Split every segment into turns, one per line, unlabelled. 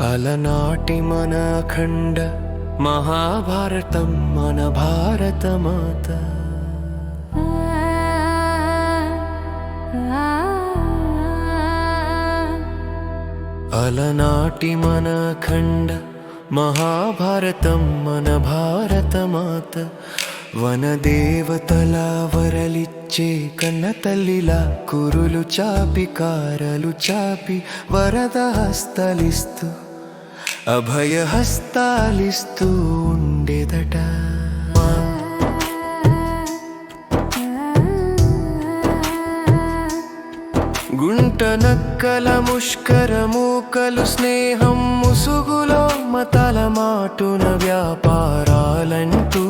అలనాటి మన అఖండ మహాభారతం మన భారత మాత అలనాటి మన అఖండ మహాభారతం మన భారత మాత వనదేవతల వరలిచ్చే కన్న తల్లిలా కురులు చాపి కారలు చాపి వరద హస్తలిస్తూ అభయ హస్తాలిస్తూ ఉండేదట. గుంట నక్కల ముష్కర మూకలు స్నేహం ముసుగులో మతల మాటున వ్యాపారాలంటూ.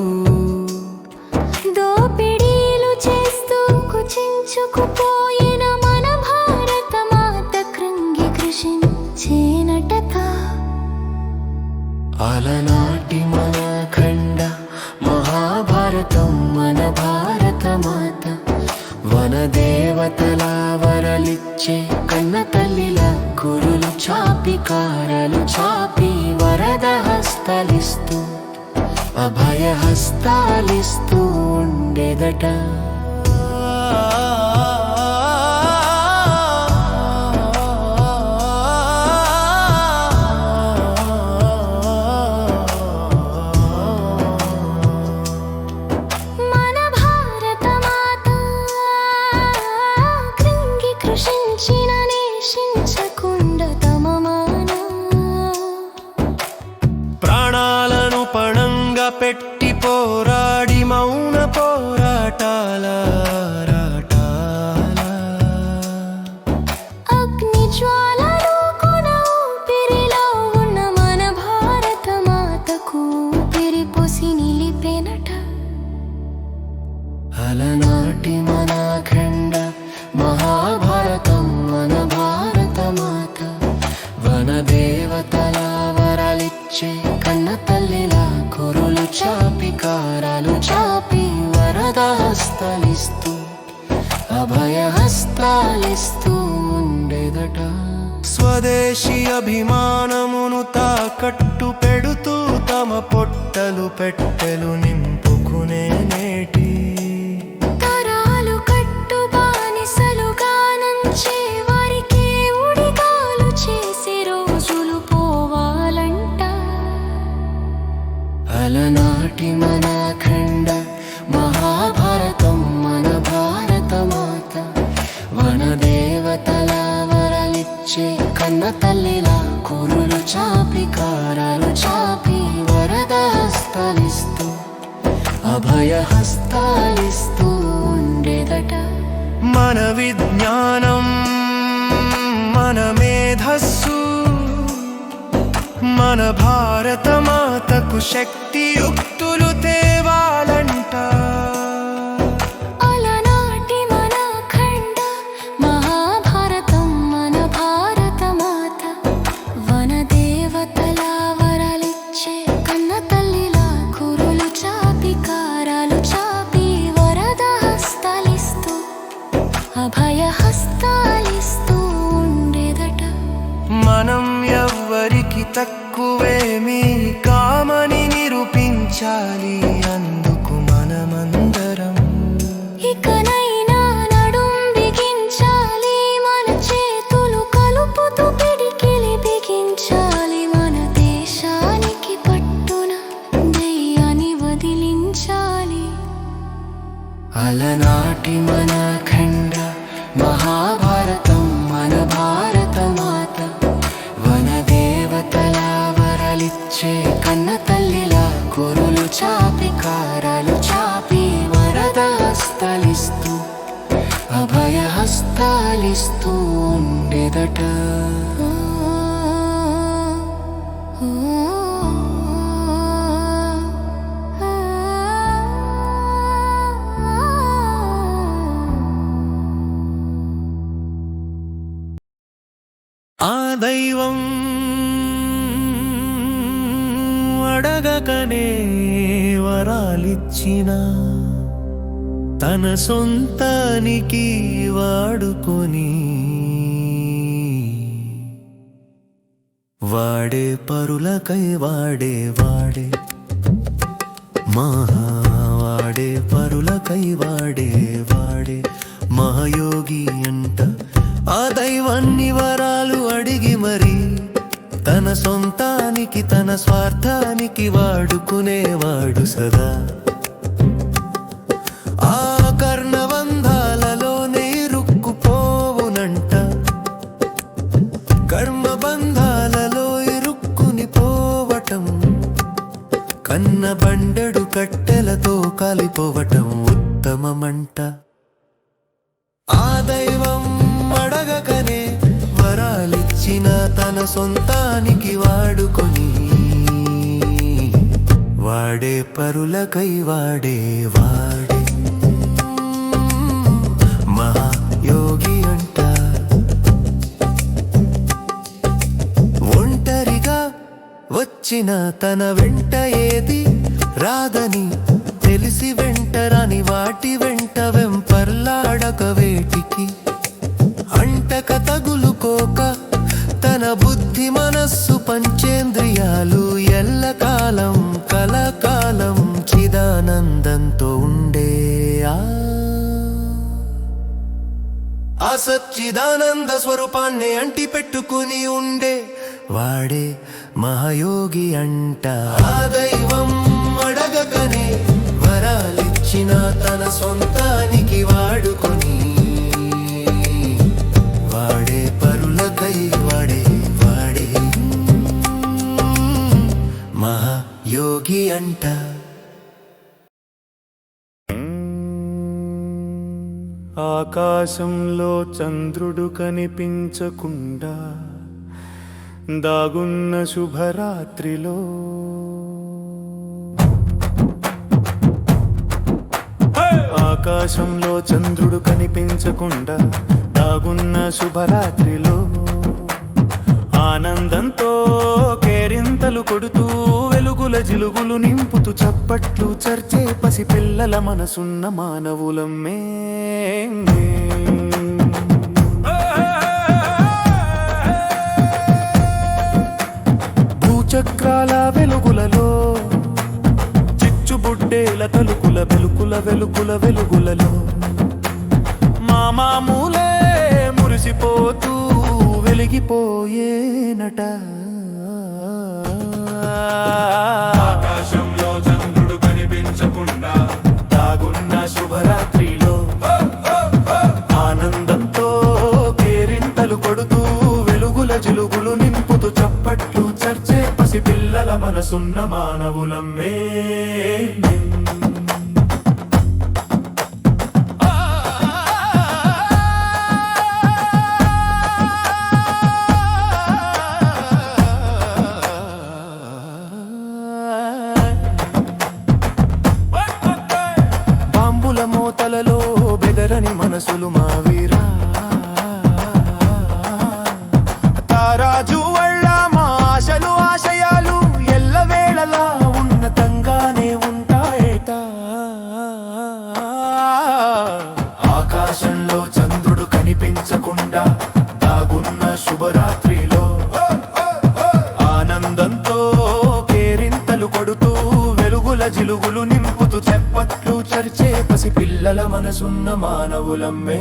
పెట్టి పోరాడి మౌన పోరాటాల హస్తాలిస్తూ ఉండేదట. స్వదేశీ అభిమానమును తాకట్టు పెడుతూ తమ పొట్టలు పెట్టెలు నింపుకునే నేటి
తరాలు కట్టు బానిసలుగా నంచే వారికి ఉడిగాలు చేసే రోజులు పోవాలంట.
అలనాటి మన भारत దైవం అడగకనే వరాలిచ్చిన తన సొంతానికి వాడుకొని
వాడే పరులకై వాడే వాడే మహావాడే పరులకై వాడే వాడే మహాయోగి అన్న ఆ దైవాన్ని వరాలు అడిగి మరి తన సొంతానికి తన స్వార్థానికి వాడుకునేవాడు సదా. ఆ కర్ణబంధాలలోనే ఇరుక్కుపోవునంట. కర్మబంధాలలో ఇరుక్కుని పోవటం కన్న బండడు కట్టెలతో కాలిపోవటం ఉత్తమమంట. ఆ దైవం అడగకనే వరాలిచ్చిన తన సొంతానికి వాడుకొని. వాడే పరులకై వాడే వాడే. మహాయోగి అంట. ఒంటరిగా వచ్చిన తన వెంట ఏది రాదని తెలిసి వెంటరాని వాటి వెంట వెంపర్లాడక వేటికి. అంటక తగులుకోక తన బుద్ధి మనస్సు పంచేంద్రియాలు ఎల్లకాలం కలకాలం చిదానందంతో ఉండే ఆ ఆ సచ్చిదానంద స్వరూపాన్ని అంటి పెట్టుకుని ఉండే వాడే మహాయోగి అంట. ఆ దైవం అడగకనే వరాలిచ్చిన తన సొంతానికి వాడుకొని యోగి అంట.
ఆకాశంలో చంద్రుడు కనిపించకుండా దాగున్న శుభరాత్రిలో. ఆకాశంలో చంద్రుడు కనిపించకుండా దాగున్న శుభరాత్రిలో. ఆనందంతో కేరింతలు కొడుతూ వెలుగుల జిలుగులు నింపుతూ చప్పట్లు చర్చే పసి పిల్లల మనసున్న మానవులమ్మే. భూచక్రాల వెలుగులలో చిచ్చుబుడ్డేల తలుకుల వెలుకుల వెలుకుల వెలుగులలో వెలిగిపోయేనట ఆకాశంలో చంద్రుడు కనిపించకుండా తాగున్న శుభరాత్రిలో ఆనందంతో కేరింతలు కొడుతూ వెలుగుల జిలుగులు నింపుతూ చప్పట్లు చర్చే పసి పిల్లల మనసున్న మానవులమ్మే. మోతలలో బెదరని మనసులు మావిరా. తారాజు పసి పిల్లల మనసున్న మానవులమ్మే.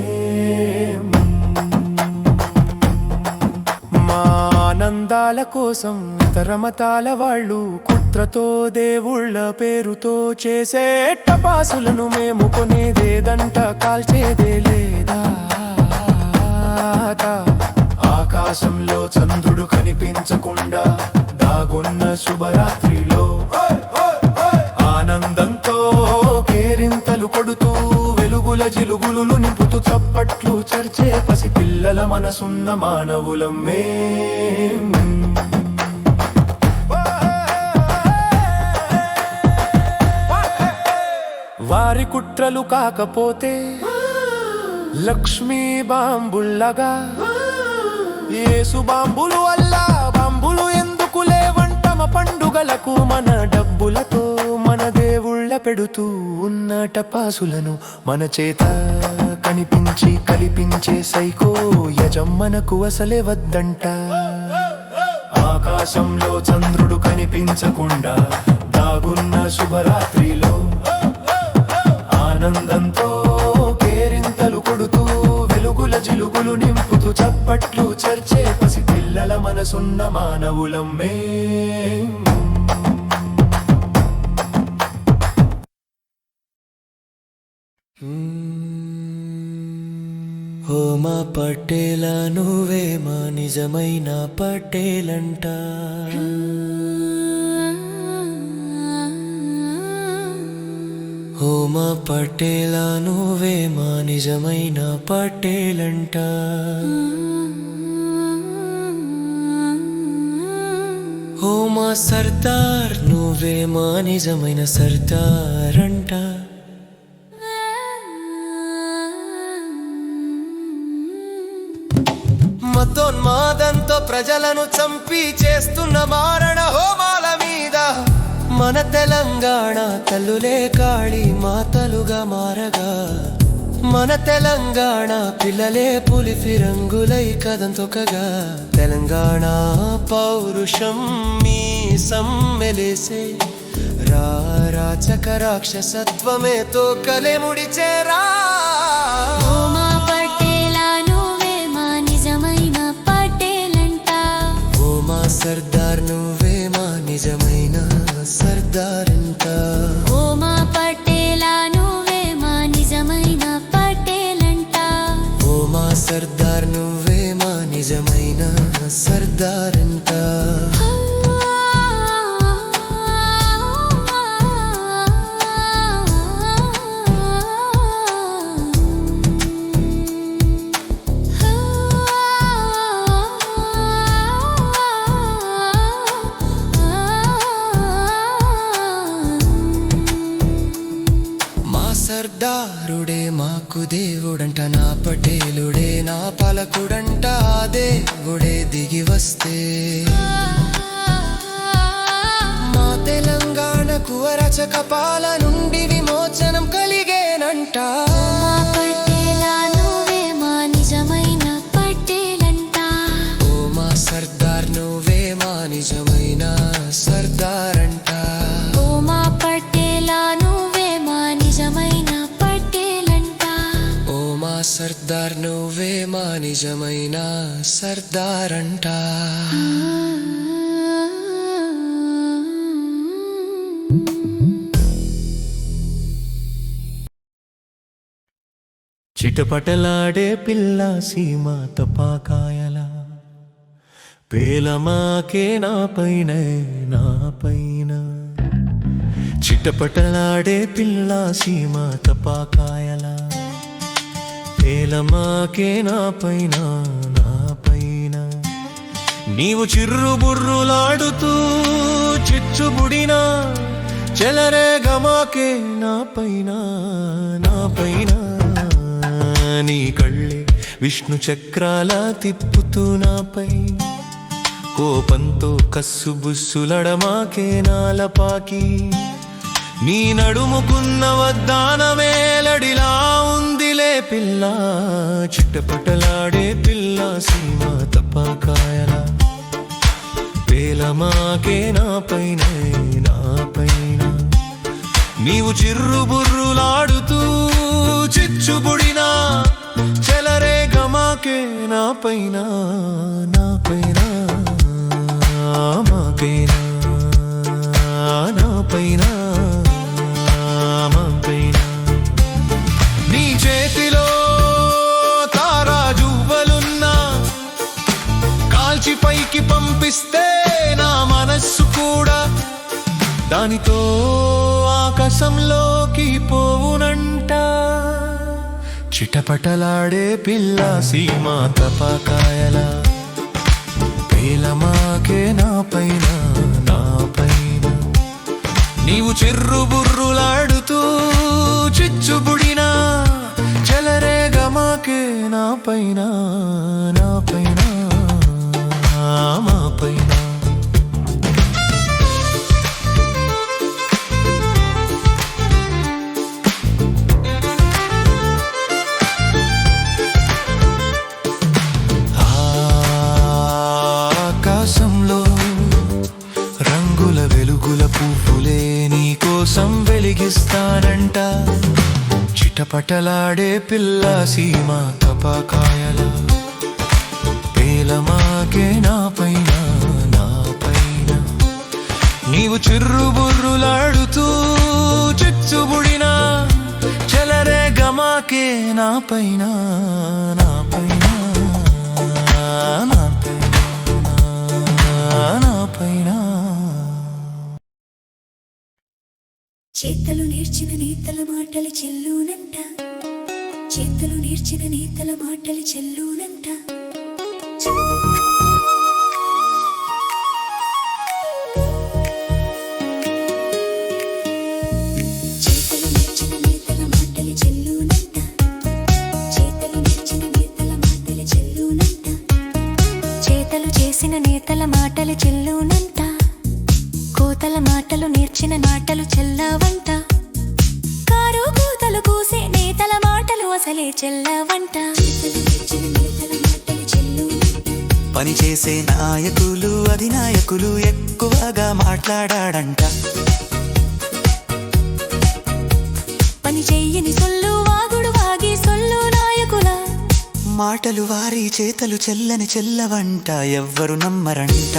ఆనందాల కోసం ఇతర మతాల వాళ్ళు కుట్రతో దేవుళ్ళ పేరుతో చేసే టపాసులను మేము కొనేదేదంట కాల్చేదే లేదా? ఆకాశంలో చంద్రుడు కనిపించకుండా దాగున్న శుభరాత్రిలో పడుతూ వెలుగుల జిలుగులు నింపుతూ చప్పట్లు చర్చే పసి పిల్లల మనసున్న మానవులమ్మే వారి కుట్రలు కాకపోతే లక్ష్మీ బాంబుల్లగా ఏసు బాంబులు వల్ల పండుగలకు మన డబ్బులతో మన దేవుళ్ళ పెడుతూ ఉన్న టపాసులను మన చేత కనిపించి కలిపించే సైకో యజమ్మనకు అసలే వద్దంట.
ఆకాశంలో చంద్రుడు కనిపించకుండా దాగున్న శుభరాత్రిలో ఆనందంతో కేరింతలు కొడుతూ వెలుగుల జిలుగులు నింపుతూ చప్పట్లు చర్చే పసి పిల్లల మనసున్న మానవులం మే
మా పటేల నువ్వే మా నిజమైన పటేలంట. ఓ మా పటేల నువ్వే మా నిజమైన పటేలంట. ఓ మా సర్దార్ నువ్వే మా నిజమైన సర్దార్ అంటా ప్రజలను చంపి చేస్తున్న మారణ హోమాల మీద మన తెలంగాణ తల్లులే కాళి మాతలుగా మారగా. మన తెలంగాణ పిల్లలే పులిపి రంగులై కదంతొకగా తొక్కగా. తెలంగాణ పౌరుషం మీ సమ్మెలేసే. రాచక రాక్షసత్వమే తోకలే ముడిచేరా సర్దార్ నువ్వే మా నిజమైన సర్దార్ అంట.
ఓ మా పటేలా నువ్వే మా నిజమైన పటేలంట.
ఓ మా సర్దార్ నువ్వే మా నిజమైన సర్దార్ సర్దారుడే మాకు దేవుడంట నా పటేలుడే నా పలకుడంట ఆ దేవుడే దిగి వస్తే. మా తెలంగాణకు అరచక పాల నుండి విమోచనం కలిగేనంట. సర్దార్ నువ్వే మా నిజమైన సర్దార్ సర్దార్ నువ్వే మా నిజమైన సర్దార్ అంట. చిటపటలాడే పిల్ల సీమ తపాకాయల. పేలమాకే నా పైన నా పైన. చిటపటలాడే పిల్ల సీమ తపాకాయలా. పేలమాకే నా పైన నా పైన? నీవు చిర్రు బుర్రులాడుతూ చిచ్చుబుడినా చెలరే గమాకే నా పైన నా పైన? నీ కళ్ళే విష్ణు చక్రాల తిప్పుతూ నాపై కోపంతో కస్సు బుస్సులడమాకే నాలపాకి. నీ నడుముకున్న వద్దానమేలడిలా ఉందిలే పిల్ల. చిట్టపటలాడే పిల్ల సీమ తప్పకాయల. పేలమాకే నా పైన నా పైన. నీవు చిర్రు బుర్రులాడుతూ చిచ్చుబుడినా చెలరే గమాకే నా పైన నా పైన మాకేనా? పటపటలాడే పిల్ల సీమ తపాకాయల. పేలమాకే నా పైన నా పైన నీవు చెర్రు బుర్రులాడుతూ చిచ్చుబుడినా చెలరే గమాకే నా పైన నా పైన
తిరిగిస్తానంట చిటపటలాడే పిల్ల సీమ తపకాయల. పేలమాకే నా పైన నా పైన. నీవు చిర్రుబుర్రులాడుతూ చిచ్చుబుడినా చెలరే గమాకే నా పైన నా పైన.
నేర్చిన నేతల మాటలు చెల్లునంట. చేతులు నేర్చిన నేతల మాటలు చెల్లునంట.
చేసిన నేతల మాటలు చెల్లునంట. కోతల మాటలు నేర్చిన మాటలు చెల్లవంట. మోసలే చెల్లవంట.
పనిచేసే నాయకులు అధినాయకులు ఎక్కువగా మాట్లాడాడంట.
పని చెయ్యని సొల్లు వాగుడు వాగి సొల్లు నాయకుల.
మాటలు వారి చేతలు చెల్లని చెల్లవంట ఎవ్వరు నమ్మరంట.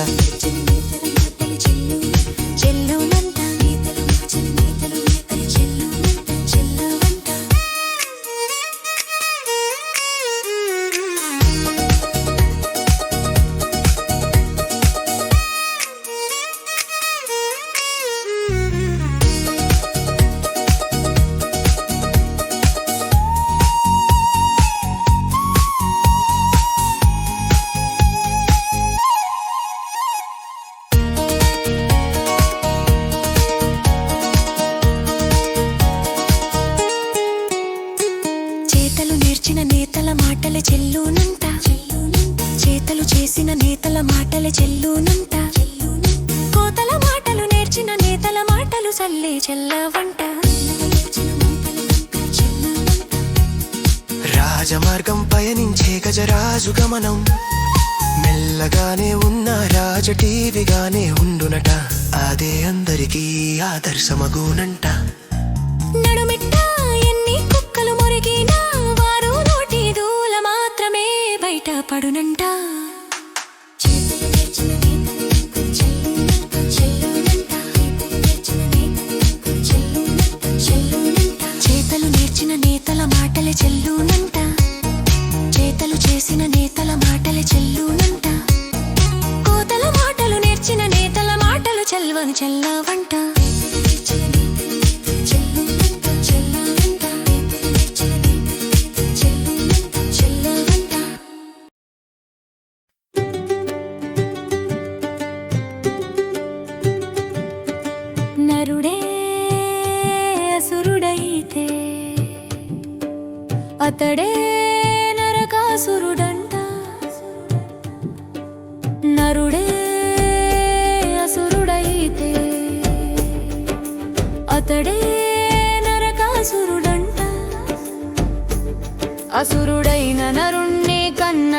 దర్శమగుణ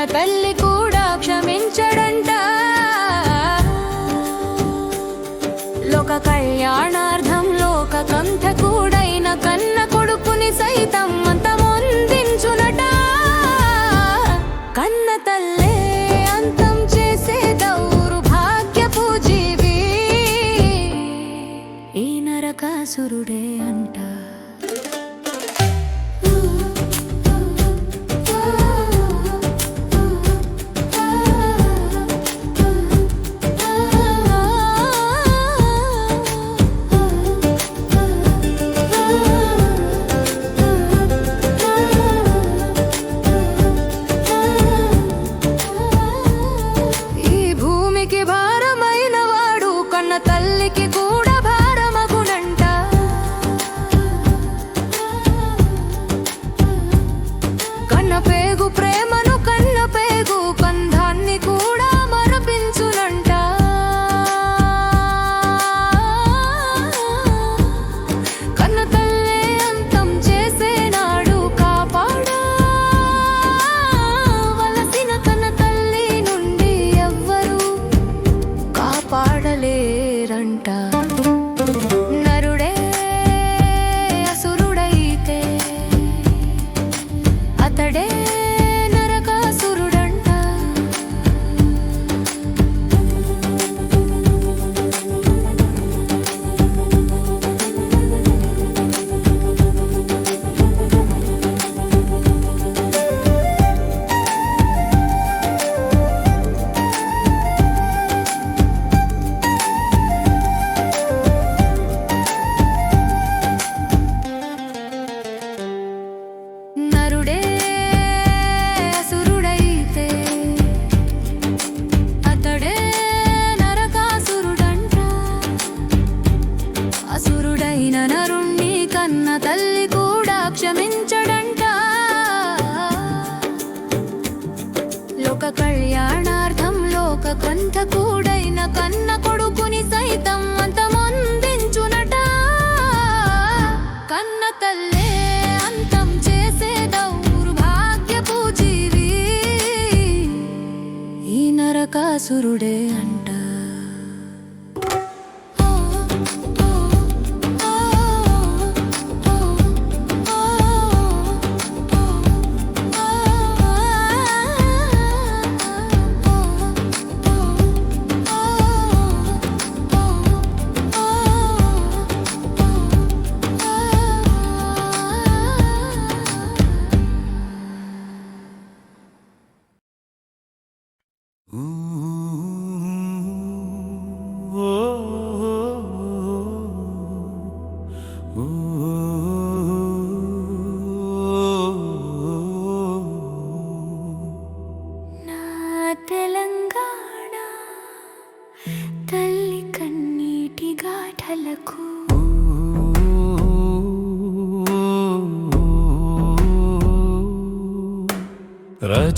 తల్లి కూడా క్షమించడంట. లోక కళ్యాణార్థం లోక కంఠ కూడైన కన్న కొడుకుని సైతం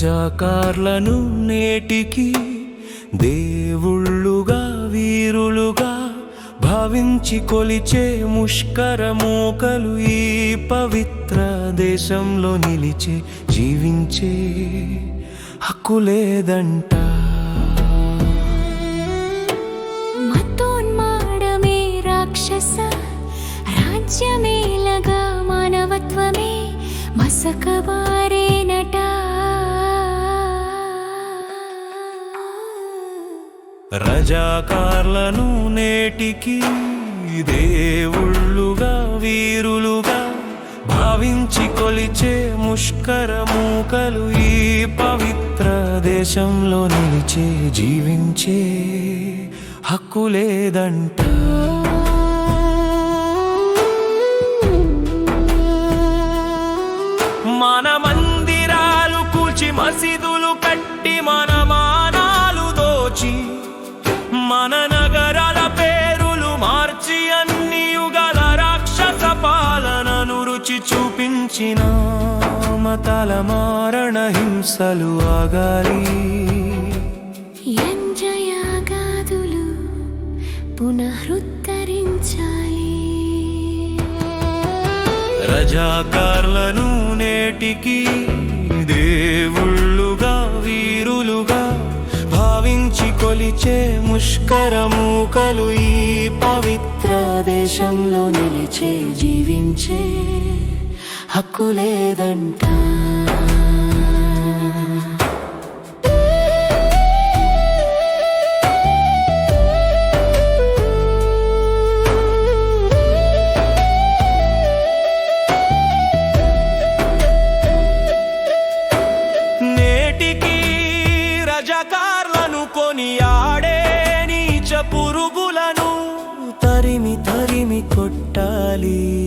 రజాకార్లను నేటికి దేవుళ్ళుగా వీరులుగా భావించి కొలిచే ముష్కర మూకలు ఈ పవిత్ర దేశంలో నిలిచే జీవించే హక్కు లేదంట.
మతోన్మాడమే రాక్షస రాజ్యమేలగా మానవత్వమే మసకబారేనట
రజాకార్లను నేటికి దేవుళ్ళుగా వీరులుగా భావించి కొలిచే ముష్కర మూకలు ఈ పవిత్ర దేశంలో నిలిచే జీవించే హక్కు లేదంటా. రుచి చూపించిన మతాల మారణ హింసలు ఆగాలి.
యంజయాగాదులు పునరుద్ధరించాలి.
రజాకార్లను నేటికి దేవుళ్ళుగా వీరులుగా భావించి కొలిచే ముష్కర మూకలు ఈ పవిత్ర దేశంలో నిలిచే జీవించే హక్కు లేదంట. నేటికి రజకార్లను కొనియాడే నీచ పురుగులను తరిమి తరిమి కొట్టాలి.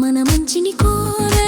మన
మంచిని కోర